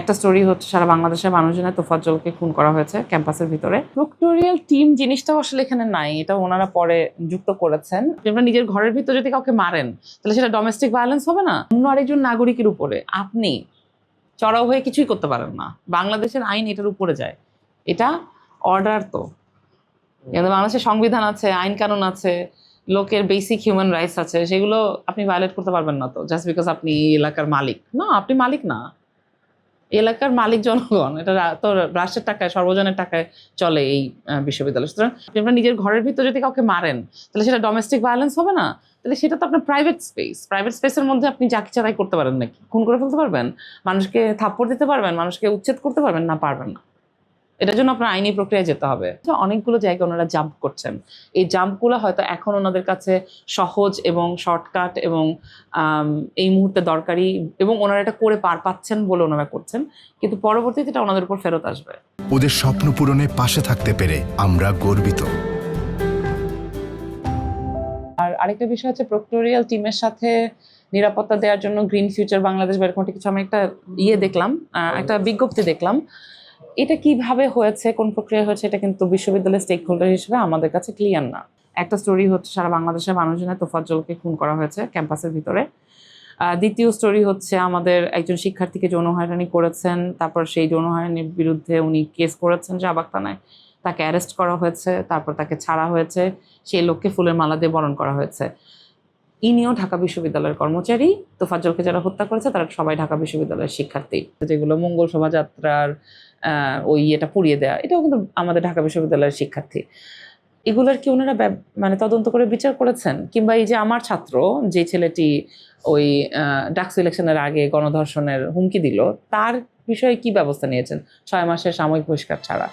একটা স্টোরি হচ্ছে সারা বাংলাদেশের মানুষজনের তোফাজ্জলকে খুন করা হয়েছে ক্যাম্পাসের ভিতরে। প্রক্টোরিয়াল টিম জিনিসটাও আসলে এখানে নাই, এটা ওনারা পরে যুক্ত করেছেন। আপনার নিজের ঘরের ভিতর যদি কাউকে মারেন, তাহলে সেটা ডোমেস্টিক ভায়োলেন্স হবে না? অন্য আরেকজন নাগরিকের উপরে। আপনি চড়াও হয়ে কিছুই করতে পারেন না। বাংলাদেশের আইন এটার উপরে যায়। এটা অর্ডার তো। বাংলাদেশের সংবিধান আছে, আইন কানুন আছে, লোকের বেসিক হিউম্যান রাইটস আছে, সেগুলো আপনি ভায়োলেট করতে পারবেন না তো জাস্ট বিকজ আপনি এলাকার মালিক। না, আপনি মালিক না। এলাকার মালিক জনগণ, এটা তো রাষ্ট্রের টাকায়, সর্বজনের টাকায় চলে এই বিশ্ববিদ্যালয়। সুতরাং আপনি আপনার নিজের ঘরের ভিতর যদি কাউকে মারেন, তাহলে সেটা ডোমেস্টিক ভায়োলেন্স হবে না? তাহলে সেটা তো আপনার প্রাইভেট স্পেস প্রাইভেট স্পেসের মধ্যে আপনি যাকে কিছু তাই করতে পারেন নাকি? খুন করে ফেলতে পারবেন? মানুষকে থাপ্পড় দিতে পারবেন? মানুষকে উচ্ছেদ করতে পারবেন? না পারবেন না। এটার জন্য আপনার আইনি প্রক্রিয়ায় যেতে হবে। তো অনেকগুলো জায়গায় ওনারা জাম্প করছেন। এই জাম্পগুলো হয়তো এখন ওনাদের কাছে সহজ এবং শর্টকাট এবং এই মুহূর্তে দরকারি এবং ওনারা এটা করে পার পাচ্ছেন বলে ওনারা করছেন। কিন্তু পরবর্তীতে এটা ওনাদের উপর ফেরত আসবে। ওদের স্বপ্ন পূরণে পাশে থাকতে পেরে আমরা গর্বিত। আর আরেকটা বিষয় হচ্ছে প্রক্টোরিয়াল টিমের সাথে নিরাপত্তা দেওয়ার জন্য গ্রিন ফিউচার বাংলাদেশ বা এরকম কিছু আমি একটা ইয়ে দেখলাম একটা বিজ্ঞপ্তি দেখলাম। এটা কীভাবে হয়েছে, কোন প্রক্রিয়া হয়েছে, এটা কিন্তু বিশ্ববিদ্যালয়ের স্টেক হোল্ডার হিসেবে আমাদের কাছে ক্লিয়ার না। একটা স্টোরি হচ্ছে, সারা বাংলাদেশের মানুষজনের তোফাজ্জলকে খুন করা হয়েছে ক্যাম্পাসের ভিতরে। দ্বিতীয় স্টোরি হচ্ছে আমাদের একজন শিক্ষার্থীকে যৌন হয়রানি করেছেন, তারপর সেই যৌন হয়রানির বিরুদ্ধে উনি কেস করেছেন শাহবাগ থানায়। তাকে অ্যারেস্ট করা হয়েছে, তারপর তাকে ছাড়া হয়েছে সেই লোককে ফুলের মালা দিয়ে বরণ করা হয়েছে। ইনিও ঢাকা বিশ্ববিদ্যালয়ের কর্মচারী। তোফাজ্জলকে যারা হত্যা করেছে, তারা সবাই ঢাকা বিশ্ববিদ্যালয়ের শিক্ষার্থী। যেগুলো মঙ্গল শোভাযাত্রার ওই এটা পুড়িয়ে দেওয়া এটাও কিন্তু আমাদের ঢাকা বিশ্ববিদ্যালয়ের শিক্ষার্থী। এগুলোর কি ওনারা মানে তদন্ত করে বিচার করেছেন? কিংবা এই যে আমার ছাত্র, যে ছেলেটি ওই ডাক সিলেকশনের আগে গণধর্ষণের হুমকি দিল, তার বিষয়ে কি ব্যবস্থা নিয়েছেন? ছয় মাসের সাময়িক বহিষ্কার ছাড়া।